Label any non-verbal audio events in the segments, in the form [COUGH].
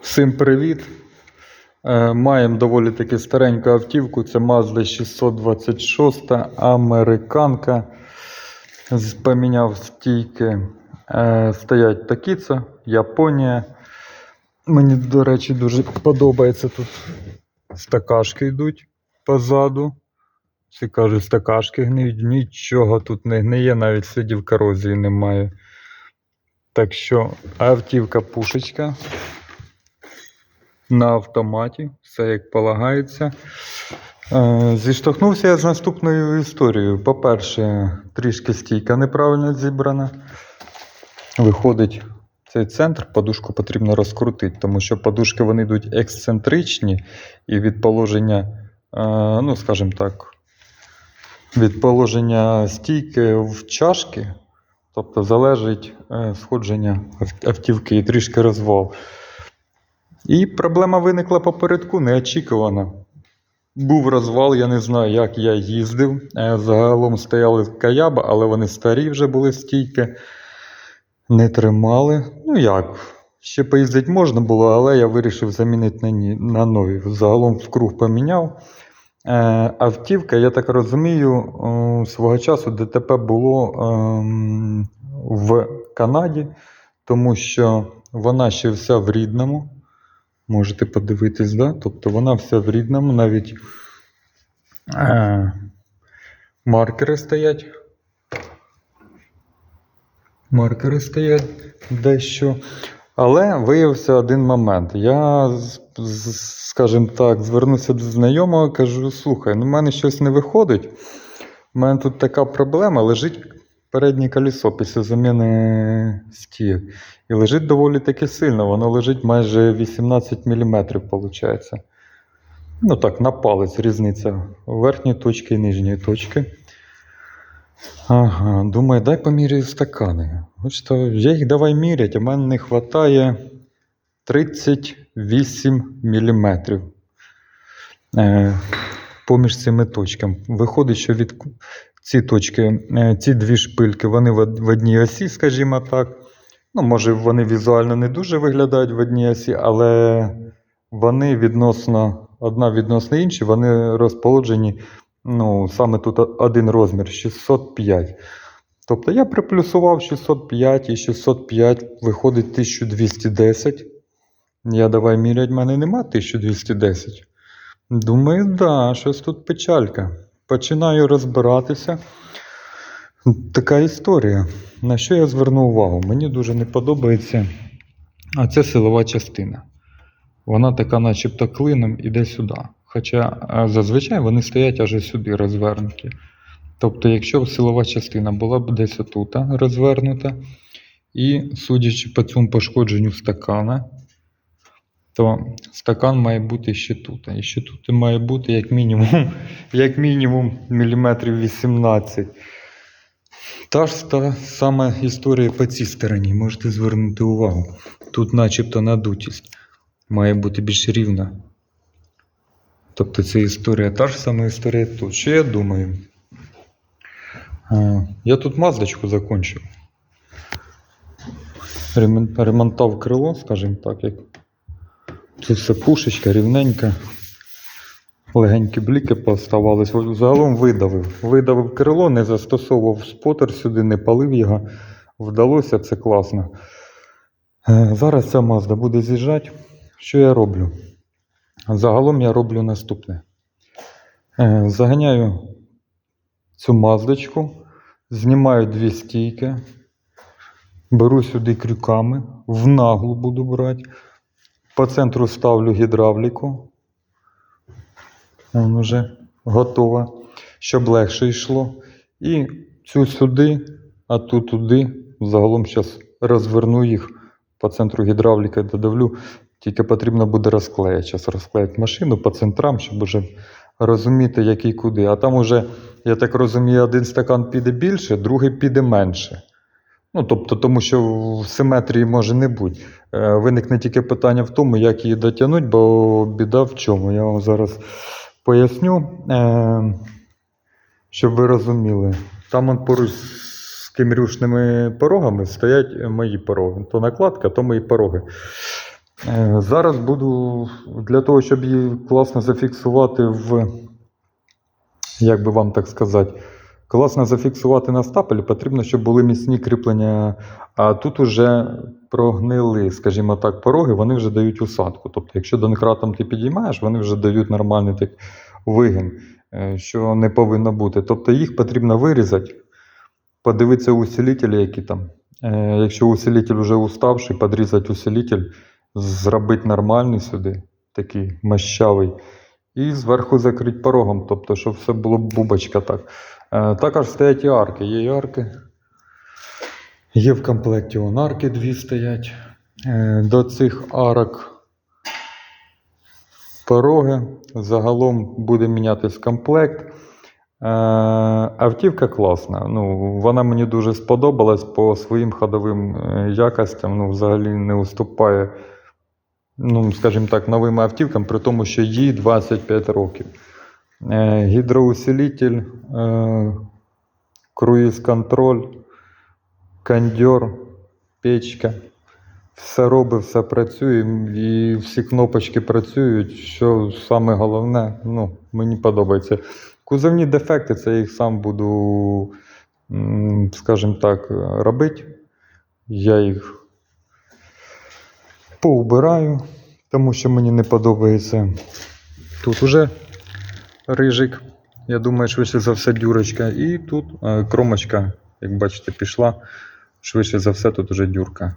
Всім привіт! Е, Маємо доволі таки стареньку автівку. Це Mazda 626 американка. Поміняв стійки. Е, Стоять Такіца, Японія. Мені, до речі, дуже подобається тут. Стакашки йдуть позаду. Всі кажуть, стакашки гниють. Нічого тут не гниє, навіть слідів корозії немає. Так що автівка пушечка на автоматі, все як полагається. Е, Зіштовхнувся я з наступною історією. По-перше, трішки стійка неправильно зібрана. Виходить цей центр, подушку потрібно розкрутити, тому що подушки вони йдуть ексцентричні і від положення, е, ну, скажімо так, від положення стійки в чашки, тобто залежить е, сходження автівки і трішки розвал. І проблема виникла попередку, неочікувано. Був розвал, я не знаю, як я їздив. Е, Загалом стояли каяба, але вони старі вже були стійки, не тримали. Ну як, ще поїздити можна було, але я вирішив замінити на, нові. Загалом в круг поміняв. Е, Автівка, я так розумію, свого часу ДТП було ем, в Канаді, тому що вона ще вся в рідному. Можете подивитись, да? Тобто вона вся в рідному, навіть е, маркери стоять. Маркери стоять дещо. Але виявився один момент. Я, скажімо так, звернувся до знайомого, кажу: слухай, ну в мене щось не виходить. У мене тут така проблема, лежить переднє колесо після заміни стійок. І лежить доволі таки сильно, воно лежить майже 18 мм, виходить. Ну так, на палець різниця верхньої точки і нижньої точки. Ага, думаю, дай поміряю стакани. От я їх давай мірять, а мене не вистачає 38 мм. Поміж цими точками. Виходить, що від ці точки, е, ці дві шпильки, вони в одній осі, скажімо так. Ну, може, вони візуально не дуже виглядають в одній осі, але вони відносно, одна відносно іншої, вони розположені. Ну, саме тут один розмір 605. Тобто я приплюсував 605 і 605 виходить 1210. Я давай мірять, в мене нема 1210. Думаю, да, щось тут печалька. Починаю розбиратися. Така історія. На що я звернув увагу? Мені дуже не подобається. А це силова частина. Вона така, начебто, клином іде сюди. Хоча зазвичай вони стоять аж сюди розвернуті. Тобто, якщо б силова частина була б десь отут розвернута, і судячи по цьому пошкодженню стакана, то стакан має бути ще тут. І ще тут має бути як мінімум, [LAUGHS] як мінімум міліметрів 18. Та ж та сама історія по цій стороні. Можете звернути увагу. Тут начебто надутість має бути більш рівна. Тобто це історія, та ж сама історія тут. Що я думаю? Я тут маздочку закончив. Ремонтав крило, скажімо так, як це все пушечка, рівненька. Легенькі бліки поставались. Загалом видавив. Видавив крило, не застосовував спотер сюди, не палив його. Вдалося, це класно. Е, Зараз ця Mazda буде з'їжджати. Що я роблю? Загалом я роблю наступне. Е, Заганяю цю маздочку, знімаю дві стійки, беру сюди крюками, в наглу буду брати. По центру ставлю гідравліку. Вон вже готова, щоб легше йшло. І цю сюди, а ту туди. Загалом зараз розверну їх по центру гідравліки додавлю. Тільки потрібно буде розклеїти. Зараз розклеїти машину по центрам, щоб уже розуміти, який куди. А там уже, я так розумію, один стакан піде більше, другий піде менше. Ну, тобто, тому що в симетрії може не бути. Е, Виникне тільки питання в тому, як її дотягнути, бо біда в чому. Я вам зараз поясню, е, щоб ви розуміли. Там он поруч з кемрюшними порогами стоять мої пороги. То накладка, то мої пороги. Е, Зараз буду для того, щоб її класно зафіксувати в, як би вам так сказати, класно зафіксувати на стапелі, потрібно, щоб були міцні кріплення. А тут уже прогнили, скажімо так, пороги, вони вже дають усадку. Тобто, якщо донкратом ти підіймаєш, вони вже дають нормальний так вигін, е, що не повинно бути. Тобто їх потрібно вирізати, подивитися усилителі, які там. Е, Якщо усилитель вже уставший, підрізати усилитель, зробити нормальний сюди, такий мащавий, і зверху закрити порогом, тобто, щоб все було бубочка так. Е, Також стоять і арки. Є і арки. Є в комплекті он арки дві стоять. Е, До цих арок пороги. Загалом буде мінятись комплект. Е, Автівка класна. Ну, вона мені дуже сподобалась по своїм ходовим якостям. Ну, взагалі не уступає, ну, скажімо так, новим автівкам, при тому, що їй 25 років. Е, Гідроусилитель, е, круїз-контроль, кондьор, печка. Все робить, все працює, і всі кнопочки працюють. Що саме головне, ну, мені подобається. Кузовні дефекти, це я їх сам буду, скажімо так, робити. Я їх поубираю, тому що мені не подобається. Тут уже рижик. Я думаю, швидше за все дюрочка. І тут е, кромочка, як бачите, пішла. Швидше за все, тут уже дюрка.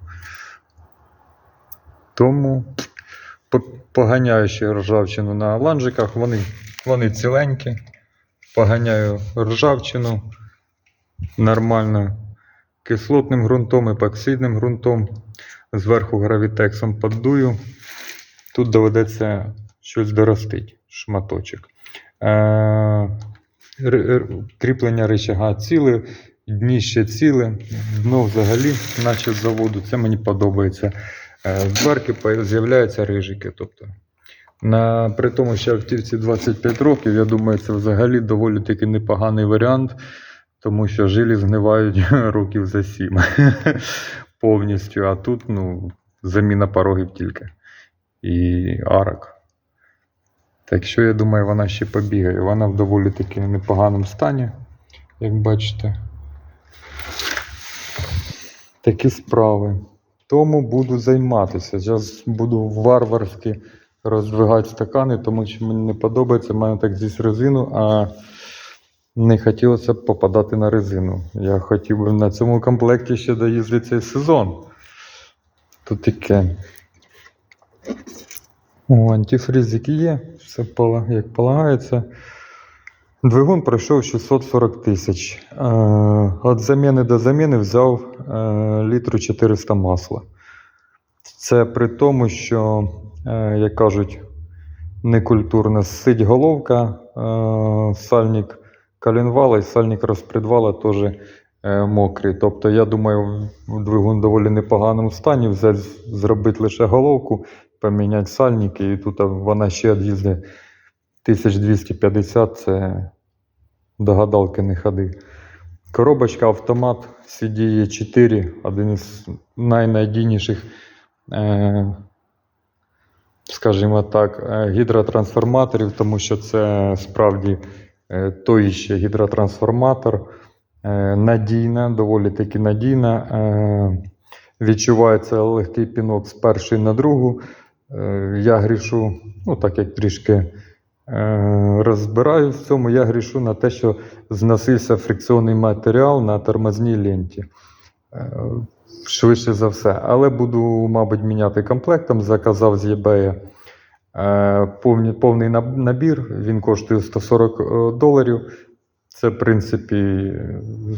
Тому поганяю ще ржавчину на ланжиках, вони, вони ціленькі. Поганяю ржавчину нормально кислотним ґрунтом, епоксидним ґрунтом. Зверху гравітексом поддую. Тут доведеться щось доростити, шматочок. Кріплення рычага ціле, дніще ціле, дно взагалі, наче з заводу. Це мені подобається. Дверки з'являються рижики. Тобто, на, при тому, що автівці 25 років, я думаю, це взагалі доволі таки непоганий варіант, тому що жилі згнивають [LAUGHS] років за 7 [LAUGHS] повністю. А тут ну, заміна порогів тільки і арок. Так що я думаю, вона ще побігає. Вона в доволі таки непоганому стані, як бачите. Такі справи. Тому буду займатися. Зараз буду варварськи роздвигати стакани, тому що мені не подобається. У мене так здесь резину, а не хотілося б попадати на резину. Я хотів би на цьому комплекті ще доїздити цей сезон. Тут таке. О, антифризик є, все як полагається. Двигун пройшов 640 тисяч. Е, Від заміни до заміни взяв е, літру 400 масла. Це при тому, що, е, як кажуть, некультурно сидь головка, сальник коленвала і сальник розпредвала теж мокрий. Тобто, я думаю, двигун в доволі непоганому стані. Взяти, зробити лише головку, поміняти сальники, і тут вона ще від'їздить 1250 це до гадалки не ходи. Коробочка автомат CDE 4, один із найнадійніших, е, скажімо так, е, гідротрансформаторів, тому що це справді е, той ще гідротрансформатор. Надійна, доволі таки надійна. Відчувається легкий пінок з першої на другу. Е, я грішу, ну так як трішки е, розбираюсь в цьому, я грішу на те, що зносився фрикціонний матеріал на тормозній ленті. Е, Швидше за все. Але буду, мабуть, міняти комплектом. Заказав з eBay повний набір. Він коштує 140 е, доларів. Це, в принципі,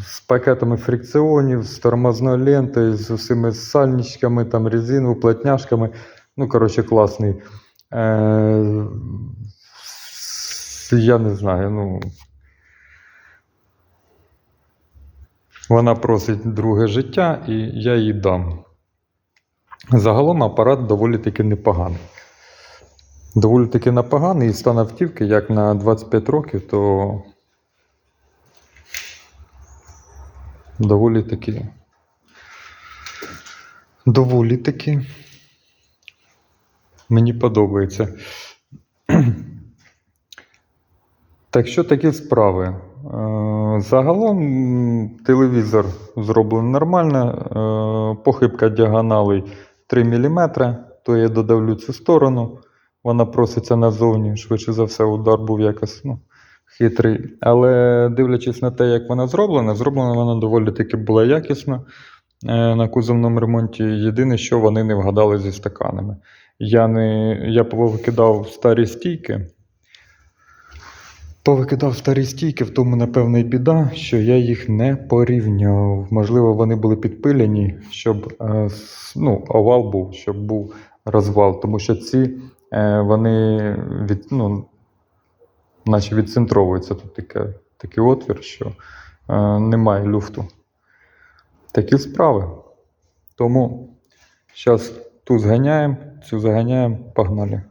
з пакетами фрикціонів, з тормозною лентою, з усіми сальничками, там, резину, уплотняшками. Ну, коротше, класний. Е, я не знаю, ну. Вона просить друге життя, і я їй дам. Загалом апарат доволі таки непоганий. Доволі таки непоганий, і стан автівки, як на 25 років, то доволі таки. Доволі таки Мені подобається. Так що такі справи. Е, Загалом телевізор зроблений нормально. е, Похибка діагоналей 3 мм, то я додавлю цю сторону. Вона проситься назовні. Швидше за все, удар був якось ну, хитрий. Але дивлячись на те, як вона зроблена, зроблена вона доволі таки була якісно е, на кузовному ремонті. Єдине, що вони не вгадали зі стаканами. Я, не, я повикидав старі стійки. Повикидав старі стійки, в тому, напевно, і біда, що я їх не порівняв. Можливо, вони були підпилені, щоб е, ну, овал був, щоб був розвал. Тому що ці е, вони від, ну, наче відцентровуються. Тут таке, такий отвір, що е, немає люфту. Такі справи. Тому зараз ту зганяємо, цю заганяємо, погнали.